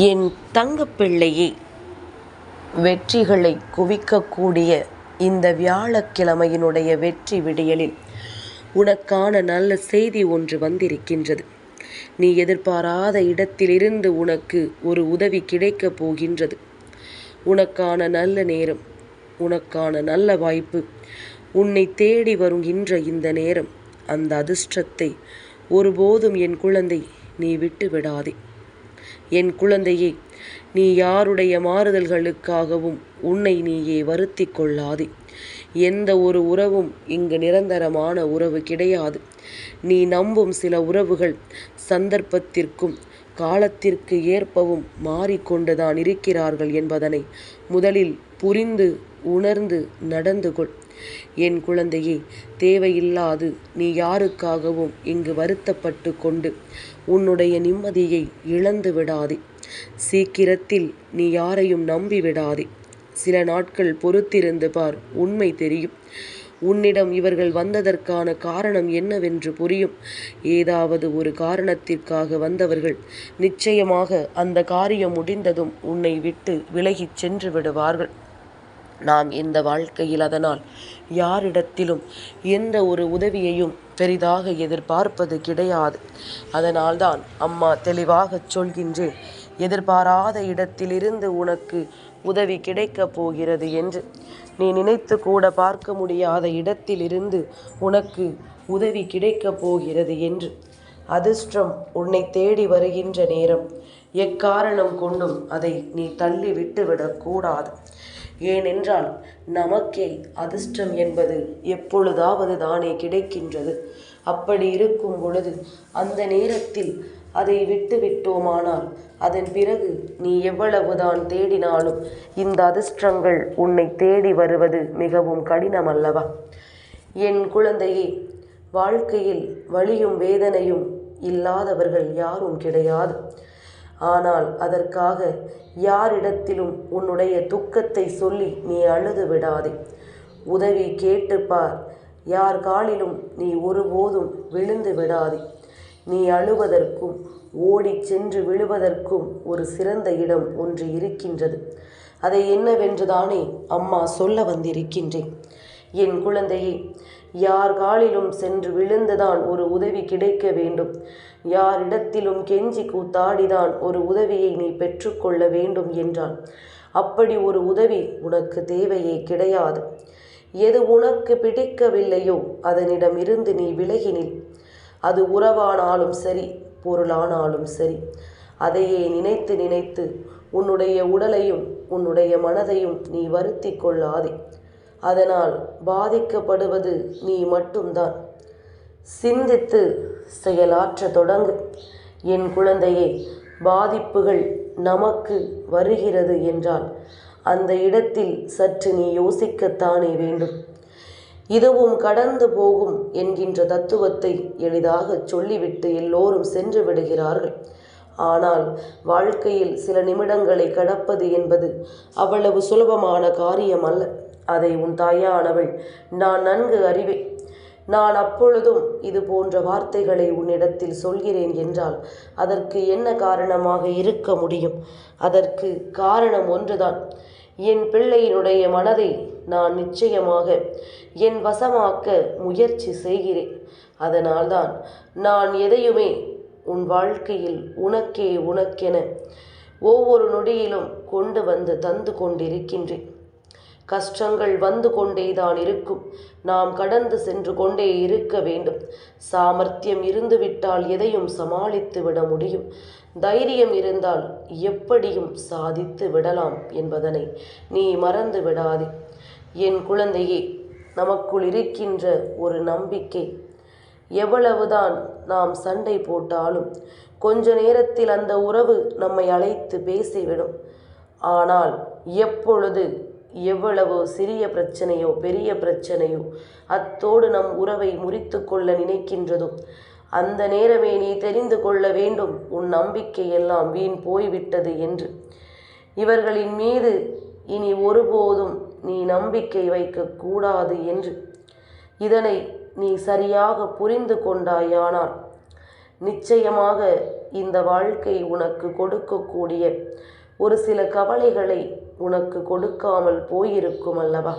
என் தங்கப்பிள்ளையே வெற்றிகளை குவிக்கக்கூடிய இந்த வியாழக்கிழமையினுடைய வெற்றி விடியலில் உனக்கான நல்ல செய்தி ஒன்று வந்திருக்கின்றது. நீ எதிர்பாராத இடத்திலிருந்து உனக்கு ஒரு உதவி கிடைக்கப் போகின்றது. உனக்கான நல்ல நேரம் உனக்கான நல்ல வாய்ப்பு உன்னை தேடி வருகின்ற இந்த நேரம் அந்த அதிர்ஷ்டத்தை ஒருபோதும் என் குழந்தை நீ விட்டு விடாதே என் குழந்தையே நீ யாருடைய மாறுதல்களுக்காகவும் உன்னை நீயே வருத்தி கொள்ளாதே. எந்த ஒரு உறவும் இங்கு நிரந்தரமான உறவு கிடையாது. நீ நம்பும் சில உறவுகள் சந்தர்ப்பத்திற்கும் காலத்திற்கு ஏற்பவும் மாறிக்கொண்டுதான் இருக்கிறார்கள் என்பதனை முதலில் புரிந்து உணர்ந்து நடந்து கொள். என் குழந்தையே தேவையில்லாது நீ யாருக்காகவும் இங்கு வருத்தப்பட்டு கொண்டு உன்னுடைய நிம்மதியை இழந்து விடாதே. சீக்கிரத்தில் நீ யாரையும் நம்பி விடாதே. சில நாட்கள் பொறுத்திருந்து பார் உண்மை தெரியும். உன்னிடம் இவர்கள் வந்ததற்கான காரணம் என்னவென்று புரியும். ஏதாவது ஒரு காரணத்திற்காக வந்தவர்கள் நிச்சயமாக அந்த காரியம் முடிந்ததும் உன்னை விட்டு விலகிச் சென்று விடுவார்கள். நாம் இந்த வாழ்க்கையில் அதனால் யாரிடத்திலும் எந்த ஒரு உதவியையும் பெரிதாக எதிர்பார்ப்பது கிடையாது. அதனால்தான் அம்மா தெளிவாகச் சொல்கின்றேன் எதிர்பாராத இடத்திலிருந்து உனக்கு உதவி கிடைக்கப் போகிறது என்று. நீ நினைத்து கூட பார்க்க முடியாத இடத்திலிருந்து உனக்கு உதவி கிடைக்கப் போகிறது என்று. அதிர்ஷ்டம் உன்னை தேடி வருகின்ற நேரம். எக்காரணம் கொண்டும் அதை நீ தள்ளி விட்டுவிடக்கூடாது ஏனென்றால் நமக்கே அதிர்ஷ்டம் என்பது எப்பொழுதாவது தானே கிடைக்கின்றது. அப்படி இருக்கும் பொழுது அந்த நேரத்தில் அதை விட்டு விட்டோமானால் அதன் பிறகு நீ எவ்வளவுதான் தேடினாலும் இந்த அதிர்ஷ்டங்கள் உன்னை தேடி வருவது மிகவும் கடினம் அல்லவா என் குழந்தையே வாழ்க்கையில் வலியும் வேதனையும் இல்லாதவர்கள் யாரும் கிடையாது. ஆனால் அதற்காக யாரிடத்திலும் உன்னுடைய துக்கத்தை சொல்லி நீ அழுது விடாதே. உதவி கேட்டு பார். யார் காலிலும் நீ ஒருபோதும் விழுந்து விடாதே. நீ அழுவதற்கும் ஓடிச் சென்று விழுவதற்கும் ஒரு சிறந்த இடம் ஒன்று இருக்கின்றது. அதை என்னவென்றுதானே அம்மா சொல்ல வந்திருக்கின்றேன் என் குழந்தையே யார் காலிலும் சென்று விழுந்துதான் ஒரு உதவி கிடைக்க வேண்டும். யாரிடத்திலும் கெஞ்சி கூத்தாடிதான் ஒரு உதவியை நீ பெற்றுக்கொள்ள வேண்டும் என்றான். அப்படி ஒரு உதவி உனக்கு தேவையே கிடையாது. எது உனக்கு பிடிக்கவில்லையோ அதனிடமிருந்து நீ விலகினில் அது உறவானாலும் சரி பொருளானாலும் சரி. அதையே நினைத்து நினைத்து உன்னுடைய உடலையும் உன்னுடைய மனதையும் நீ வருத்தி கொள்ளாதே. அதனால் பாதிக்கப்படுவது நீ மட்டும்தான். சிந்தித்து செயலாற்ற தொடங்கு. என் குழந்தையே பாதிப்புகள் நமக்கு வருகிறது என்றால் அந்த இடத்தில் சற்று நீ யோசிக்கத்தானே வேண்டும். இதுவும் கடந்து போகும் என்கின்ற தத்துவத்தை எளிதாக சொல்லிவிட்டு எல்லோரும் சென்று விடுகிறார்கள். ஆனால் வாழ்க்கையில் சில நிமிடங்களை கடப்பது என்பது அவ்வளவு சுலபமான காரியம் அல்ல அதை உன் தாயானவள் நான் நன்கு அறிவேன். நான் அப்பொழுதும் இது போன்ற வார்த்தைகளை உன்னிடத்தில் சொல்கிறேன் என்றால் அதற்கு என்ன காரணமாக இருக்க முடியும்? அதற்கு காரணம் ஒன்றுதான். என் பிள்ளையினுடைய மனதை நான் நிச்சயமாக என் வசமாக்க முயற்சி செய்கிறேன். அதனால்தான் நான் எதையுமே உன் வாழ்க்கையில் உனக்கே உனக்கென ஒவ்வொரு நொடியிலும் கொண்டு வந்து தந்து கொண்டிருக்கின்றேன். கஷ்டங்கள் வந்து கொண்டேதான் இருக்கும். நாம் கடந்து சென்று கொண்டே இருக்க வேண்டும். சாமர்த்தியம் இருந்துவிட்டால் எதையும் சமாளித்து விட முடியும். தைரியம் இருந்தால் எப்படியும் சாதித்து விடலாம் என்பதனை நீ மறந்து விடாதே. என் குழந்தையே நமக்குள் இருக்கின்ற ஒரு நம்பிக்கை. எவ்வளவுதான் நாம் சண்டை போட்டாலும் கொஞ்ச நேரத்தில் அந்த உறவு நம்மை அழைத்து பேசிவிடும். ஆனால் எப்பொழுது எவ்வளவோ சிறிய பிரச்சனையோ பெரிய பிரச்சனையோ அத்தோடு நம் உறவை முறித்து கொள்ள நினைக்கின்றதோ? அந்த நேரமே நீ தெரிந்து கொள்ள வேண்டும் உன் நம்பிக்கை எல்லாம் வீண் போய்விட்டது என்று. இவர்களின் மீது இனி ஒருபோதும் நீ நம்பிக்கை வைக்கக்கூடாது என்று. இதனை நீ சரியாக புரிந்து கொண்டாயானால் நிச்சயமாக இந்த வாழ்க்கை உனக்கு கொடுக்கக்கூடிய ஒரு சில கவலைகளை உனக்கு கொடுக்காமல் போயிருக்கும் அல்லவா?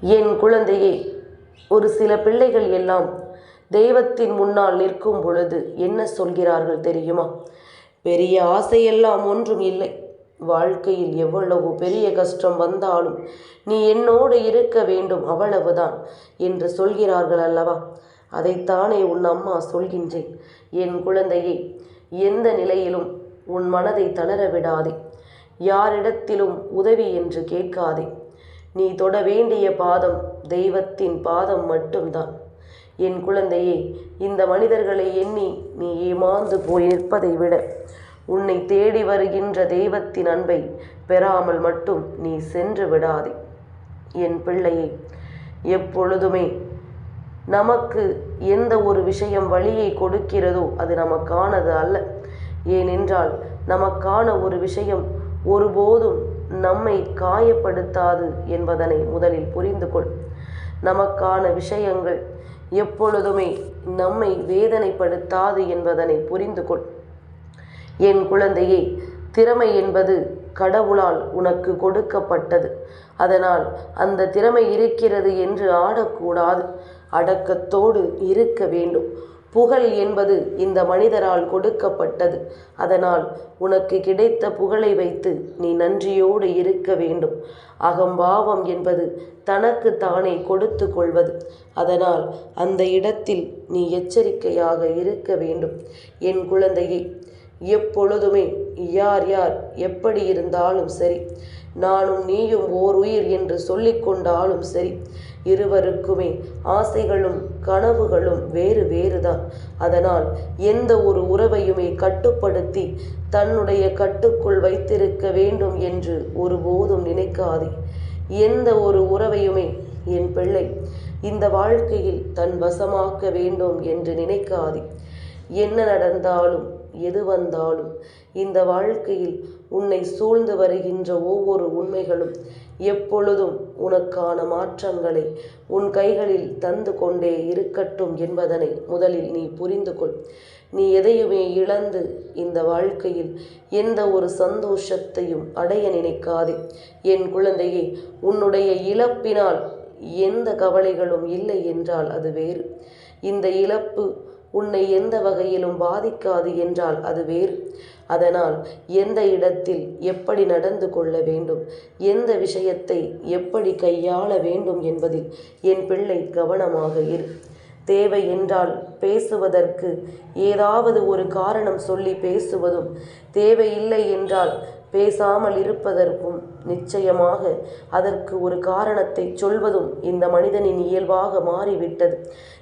என் குழந்தையே ஒரு சில பிள்ளைகள் எல்லாம் தெய்வத்தின் முன்னால் நிற்கும் பொழுது என்ன சொல்கிறார்கள் தெரியுமா? பெரிய ஆசையெல்லாம் ஒன்றும் இல்லை. வாழ்க்கையில் எவ்வளவு பெரிய கஷ்டம் வந்தாலும் நீ என்னோடு இருக்க வேண்டும் அவ்வளவுதான் என்று சொல்கிறார்கள் அல்லவா? அதைத்தானே உன் அம்மா சொல்கின்றேன். என் குழந்தையை எந்த நிலையிலும் உன் மனதை தளர விடாதே. யாரிடத்திலும் உதவி என்று கேட்காதே. நீ தொட வேண்டிய பாதம் தெய்வத்தின் பாதம் மட்டும்தான். என் குழந்தையே இந்த மனிதர்களை எண்ணி நீ ஏமாந்து போய் நிற்பதை விட உன்னை தேடி வருகின்ற தெய்வத்தின் அன்பை பெறாமல் மட்டும் நீ சென்று விடாதே. என் பிள்ளையை எப்பொழுதுமே நமக்கு எந்த ஒரு விஷயம் வழியை கொடுக்கிறதோ அது நமக்கானது அல்ல. ஏனென்றால் நமக்கான ஒரு விஷயம் ஒருபோதும் நம்மை காயப்படுத்தாது என்பதனை முதலில் புரிந்து கொள். நமக்கான விஷயங்கள் எப்பொழுதுமே நம்மை வேதனைப்படுத்தாது என்பதனை புரிந்து கொள். என் குழந்தையே திறமை என்பது கடவுளால் உனக்கு கொடுக்கப்பட்டது. அதனால் அந்த திறமை இருக்கிறது என்று ஆடக்கூடாது. அடக்கத்தோடு இருக்க வேண்டும். புகழ் என்பது இந்த மனிதரால் கொடுக்கப்பட்டது. அதனால் உனக்கு கிடைத்த புகழை வைத்து நீ நன்றியோடு இருக்க வேண்டும். அகம்பாவம் என்பது தனக்கு தானே கொடுத்து கொள்வது. அதனால் அந்த இடத்தில் நீ எச்சரிக்கையாக இருக்க வேண்டும். என் குழந்தையை எப்பொழுதுமே யார் யார் எப்படி இருந்தாலும் சரி நானும் நீயும் ஓர் உயிர் என்று சொல்லிக்கொண்டாலும் சரி. இருவருக்குமே ஆசைகளும் கனவுகளும் வேறு வேறுதான். அதனால் எந்த ஒரு உறவையுமே கட்டுப்படுத்தி தன்னுடைய கட்டுக்குள் வைத்திருக்க வேண்டும் என்று ஒருபோதும் நினைக்காதே. எந்த ஒரு உறவையுமே என் பிள்ளை இந்த வாழ்க்கையில் தன் வசமாக்க வேண்டும் என்று நினைக்காதே. என்ன நடந்தாலும் எது வந்தாலும் இந்த வாழ்க்கையில் உன்னை சூழ்ந்து வருகின்ற ஒவ்வொரு உண்மைகளும் எப்பொழுதும் உனக்கான மாற்றங்களை உன் கைகளில் தந்து கொண்டே இருக்கட்டும் என்பதனை முதலில் நீ புரிந்து கொள். நீ எதையுமே இழந்து இந்த வாழ்க்கையில் எந்த ஒரு சந்தோஷத்தையும் அடைய நினைக்காதே. என் குழந்தையே உன்னுடைய இழப்பினால் எந்த கவலைகளும் இல்லை என்றால் அது வேறு. இந்த இழப்பு உன்னை எந்த வகையிலும் பாதிக்காது என்றால் அது வேறு. அதனால் எந்த இடத்தில் எப்படி நடந்து கொள்ள வேண்டும்? எந்த விஷயத்தை எப்படி கையாள வேண்டும் என்பதில் என் பிள்ளை கவனமாக இரு. தேவை என்றால் பேசுவதற்கு ஏதாவது ஒரு காரணம் சொல்லி பேசுவதும் தேவையில்லை என்றால் பேசாமல் இருப்பதற்கும் நிச்சயமாக அதற்கு ஒரு காரணத்தை சொல்வதும் இந்த மனிதனின் இயல்பாக மாறிவிட்டது.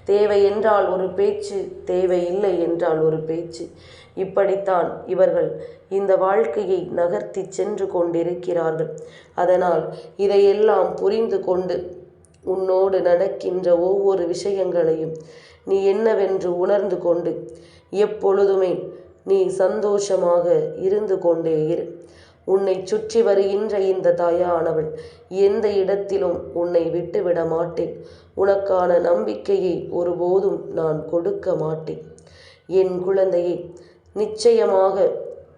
தேவை என்றால் ஒரு பேச்சு தேவையில்லை என்றால் ஒரு பேச்சு. இப்படித்தான் இவர்கள் இந்த வாழ்க்கையை நகர்த்தி சென்று கொண்டிருக்கிறார்கள். அதனால் இதையெல்லாம் புரிந்து கொண்டு உன்னோடு நடக்கின்ற ஒவ்வொரு விஷயங்களையும் நீ என்னவென்று உணர்ந்து கொண்டு எப்பொழுதுமே நீ சந்தோஷமாக இருந்து கொண்டே இரு. உன்னை சுற்றி வருகின்ற இந்த தாயானவள் எந்த இடத்திலும் உன்னை விட்டுவிட மாட்டேன். உனக்கான நம்பிக்கையை ஒருபோதும் நான் கொடுக்க மாட்டேன். என் குழந்தையை நிச்சயமாக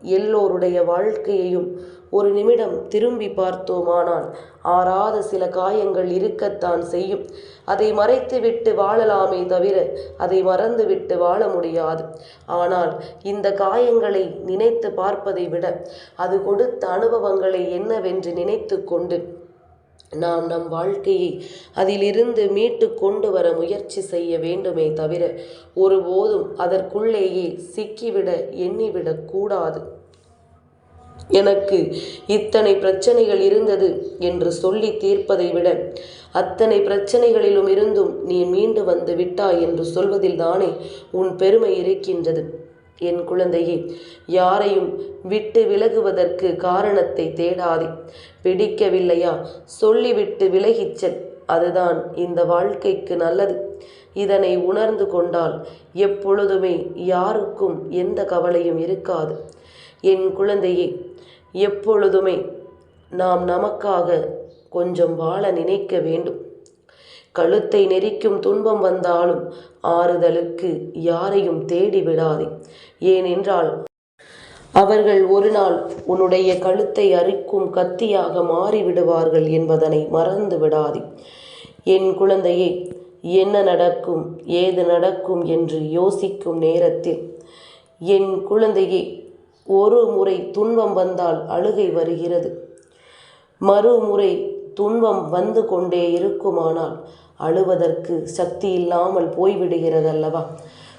எல்லோருடைய வாழ்க்கையையும் ஒரு நிமிடம் திரும்பி பார்த்தோமானால் ஆறாத சில காயங்கள் இருக்கத்தான் செய்யும். அதை மறைத்துவிட்டு வாழலாமே தவிர அதை மறந்துவிட்டு வாழ முடியாது. ஆனால் இந்த காயங்களை நினைத்து பார்ப்பதை விட அது கொடுத்த அனுபவங்களை என்னவென்று நினைத்து கொண்டு நாம் நம் வாழ்க்கையை அதிலிருந்து மீட்டு கொண்டு வர முயற்சி செய்ய வேண்டுமே தவிர ஒருபோதும் அதற்குள்ளேயே சிக்கிவிட எண்ணிவிடக் கூடாது. எனக்கு இத்தனை பிரச்சனைகள் இருந்தது என்று சொல்லி தீர்ப்பதை விட அத்தனை பிரச்சனைகளிலும் இருந்தும் நீ மீண்டு வந்து விட்டாய் என்று சொல்வதில் தானே உன் பெருமை இருக்கின்றது. என் குழந்தையே யாரையும் விட்டு விலகுவதற்கு காரணத்தை தேடாதே. பிடிக்கவில்லையா? சொல்லிவிட்டு விலகிச் செல். அதுதான் இந்த வாழ்க்கைக்கு நல்லது. இதனை உணர்ந்து கொண்டால் எப்பொழுதுமே யாருக்கும் எந்த கவலையும் இருக்காது. என் குழந்தையே எப்பொழுதுமே நாம் நமக்காக கொஞ்சம் வாழ நினைக்க வேண்டும். கழுத்தை நெரிக்கும் துன்பம் வந்தாலும் ஆறுதலுக்கு யாரையும் தேடி விடாதே. ஏனென்றால் அவர்கள் ஒரு நாள் உன்னுடைய கழுத்தை அரிக்கும் கத்தியாக மாறிவிடுவார்கள் என்பதனை மறந்து விடாதே. என் குழந்தையே என்ன நடக்கும் ஏது நடக்கும் என்று யோசிக்கும் நேரத்தில் என் குழந்தையே ஒரு முறை துன்பம் வந்தால் அழுகை வருகிறது. மறுமுறை துன்பம் வந்து கொண்டே இருக்குமானால் அழுவதற்கு சக்தி இல்லாமல் போய்விடுகிறதல்லவா?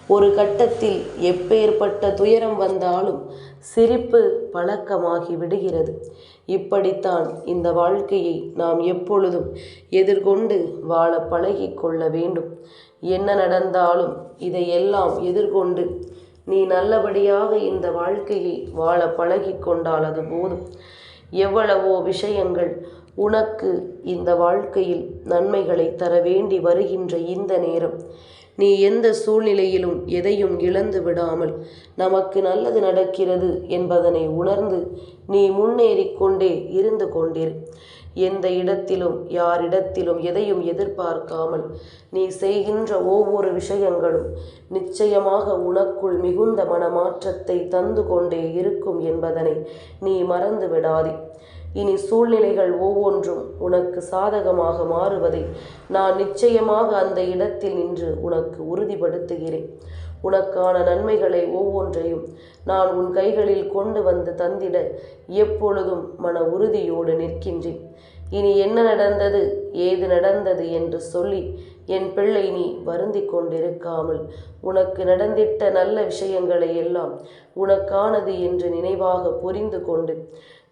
ஒரு கட்டத்தில் எப்பேற்பட்ட துயரம் வந்தாலும் சிரிப்பு பழக்கமாகி விடுகிறது. இப்படித்தான் இந்த வாழ்க்கையை நாம் எப்பொழுதும் எதிர்கொண்டு வாழ பழகி கொள்ள வேண்டும். என்ன நடந்தாலும் இதையெல்லாம் எதிர்கொண்டு நீ நல்லபடியாக இந்த வாழ்க்கையை வாழ பழகி கொண்டால் அது போதும். எவ்வளவோ விஷயங்கள் உனக்கு இந்த வாழ்க்கையில் நன்மைகளை தர வேண்டி வருகின்ற இந்த நேரம். நீ எந்த சூழ்நிலையிலும் எதையும் இழந்து விடாமல் நமக்கு நல்லது நடக்கிறது என்பதனை உணர்ந்து நீ முன்னேறிக்கொண்டே இருந்து கொண்டிரு. எந்த இடத்திலும் யாரிடத்திலும் எதையும் எதிர்பார்க்காமல் நீ செய்கின்ற ஒவ்வொரு விஷயங்களும் நிச்சயமாக உனக்குள் மிகுந்த மனமாற்றத்தை தந்து கொண்டே இருக்கும் என்பதனை நீ மறந்து விடாதே இனி சூழ்நிலைகள் ஒவ்வொன்றும் உனக்கு சாதகமாக மாறுவதை நான் நிச்சயமாக அந்த இடத்தில் நின்று உனக்கு உறுதிப்படுத்துகிறேன். உனக்கான நன்மைகளை ஒவ்வொன்றையும் நான் உன் கைகளில் கொண்டு வந்து தந்திட எப்பொழுதும் மன உறுதியோடு நிற்கின்றேன். இனி என்ன நடந்தது? ஏது நடந்தது? என்று சொல்லி என் பிள்ளை நீ வருந்தி கொண்டிருக்காமல் உனக்கு நடந்திட்ட நல்ல விஷயங்களை எல்லாம் உனக்கானது என்று நினைவாக புரிந்து கொண்டு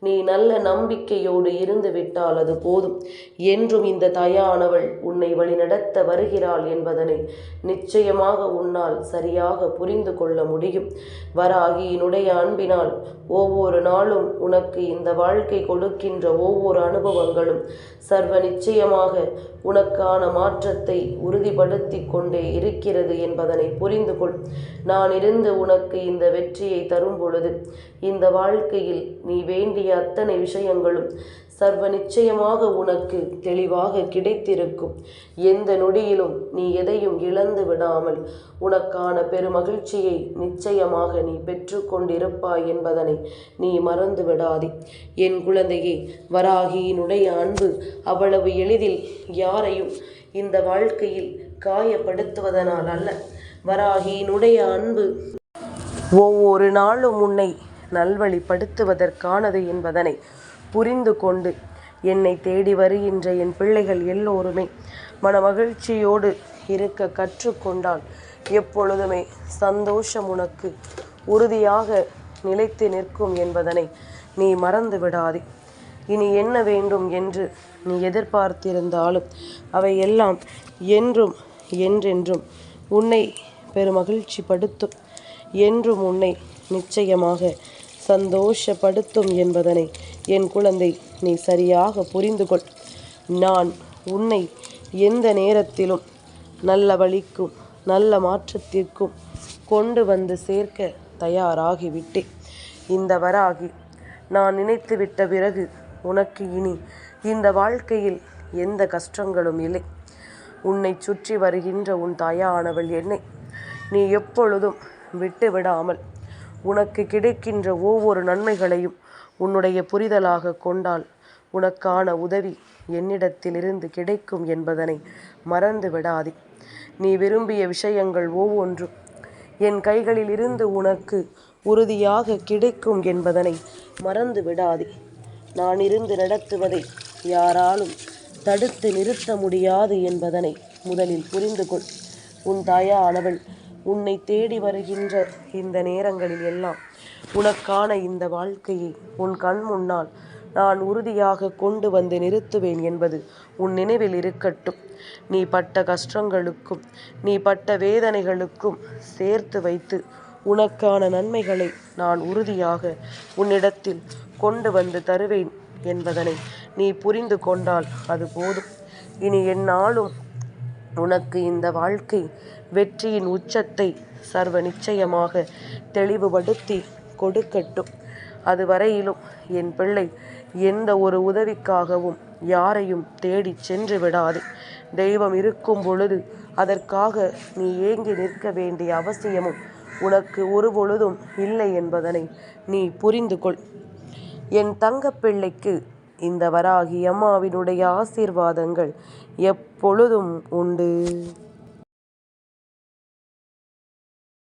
நீ நல்ல நம்பிக்கையோடு இருந்து விட்டால் அது போதும் என்றும் இந்த தயானவள் உன்னை வழிநடத்த வருகிறாள் என்பதனை நிச்சயமாக உன்னால் சரியாக புரிந்து கொள்ள முடியும். வராகியினுடைய அன்பினால் ஒவ்வொரு நாளும் உனக்கு இந்த வாழ்க்கை கொடுக்கின்ற ஒவ்வொரு அனுபவங்களும் சர்வ நிச்சயமாக உனக்கான மாற்றத்தை உறுதிப்படுத்தி கொண்டே இருக்கிறது என்பதனை புரிந்து கொள் நான் இருந்து உனக்கு இந்த வெற்றியை தரும் பொழுது இந்த வாழ்க்கையில் நீ வேண்டிய அத்தனை விஷயங்களும் சர்வ நிச்சயமாக உனக்கு தெளிவாக கிடைத்திருக்கும். எந்த நொடியிலும் நீ எதையும் இழந்து விடாமல் உனக்கான பெருமகிழ்ச்சியை நிச்சயமாக நீ பெற்றுக்கொண்டிருப்பாய் என்பதனை நீ மறந்து விடாதே. என் குழந்தையே வராகியினுடைய அன்பு அவ்வளவு எளிதில் யாரையும் இந்த வாழ்க்கையில் காயப்படுத்துவதனால் அல்ல. வராகியினுடைய அன்பு ஒவ்வொரு நாளும் உன்னை நல்வழிப்படுத்துவதற்கானது என்பதனை புரிந்து கொண்டு என்னை தேடி வருகின்ற என் பிள்ளைகள் எல்லோருமே மனமகிழ்ச்சியோடு இருக்க கற்றுக்கொண்டால் எப்பொழுதுமே சந்தோஷம் உனக்கு உறுதியாக நிலைத்து நிற்கும் என்பதனை நீ மறந்து விடாதே இனி என்ன வேண்டும் என்று நீ எதிர்பார்த்திருந்தாலும் அவை எல்லாம் என்றும் என்றென்றும் உன்னை பெருமகிழ்ச்சி படுத்தும் என்றும் உன்னை நிச்சயமாக சந்தோஷப்படுத்தும் என்பதனை என் குழந்தை நீ சரியாக புரிந்து கொள் நான் உன்னை எந்த நேரத்திலும் நல்ல வழிக்கும் நல்ல மாற்றத்திற்கும் கொண்டு வந்து சேர்க்க தயாராகிவிட்டேன். இந்த வராகி நான் நினைத்துவிட்ட பிறகு உனக்கு இனி இந்த வாழ்க்கையில் எந்த கஷ்டங்களும் இல்லை. உன்னை சுற்றி வருகின்ற உன் தாயானவள் என்னை நீ எப்பொழுதும் விட்டு விடாமல் உனக்கு கிடைக்கின்ற ஒவ்வொரு நன்மைகளையும் உன்னுடைய புரிதலாக கொண்டால் உனக்கான உதவி என்னிடத்திலிருந்து கிடைக்கும் என்பதனை மறந்து விடாதே. நீ விரும்பிய விஷயங்கள் ஒவ்வொன்றும் என் கைகளில் இருந்து உனக்கு உறுதியாக கிடைக்கும் என்பதனை மறந்து விடாதே. நான் இருந்து நடத்துவதை யாராலும் தடுத்து நிறுத்த முடியாது என்பதனை முதலில் புரிந்து கொள். உன் தாயானவள் உன்னை தேடி வருகின்ற இந்த நேரங்களில் எல்லாம் உனக்கான இந்த வாழ்க்கையை உன் கண் முன்னால் நான் உறுதியாக கொண்டு வந்து நிறுத்துவேன் என்பது உன் நினைவில் இருக்கட்டும். நீ பட்ட கஷ்டங்களுக்கும் நீ பட்ட வேதனைகளுக்கும் சேர்த்து வைத்து உனக்கான நன்மைகளை நான் உறுதியாக உன்னிடத்தில் கொண்டு வந்து தருவேன் என்பதனை நீ புரிந்து கொண்டால் அது போதும். இனி என்னாலும் உனக்கு இந்த வாழ்க்கை வெற்றியின் உச்சத்தை சர்வ நிச்சயமாக தெளிவுபடுத்தி கொடுக்கட்டும். அதுவரையிலும் என் பிள்ளை எந்த ஒரு உதவிக்காகவும் யாரையும் தேடி சென்று விடாது. தெய்வம் இருக்கும் பொழுது அதற்காக நீ ஏங்கி நிற்க வேண்டிய அவசியமும் உனக்கு ஒரு பொழுதும் இல்லை என்பதனை நீ புரிந்து கொள். என் தங்கப்பிள்ளைக்கு இந்த வராகி அம்மாவினுடைய ஆசீர்வாதங்கள் எப்பொழுதும் உண்டு.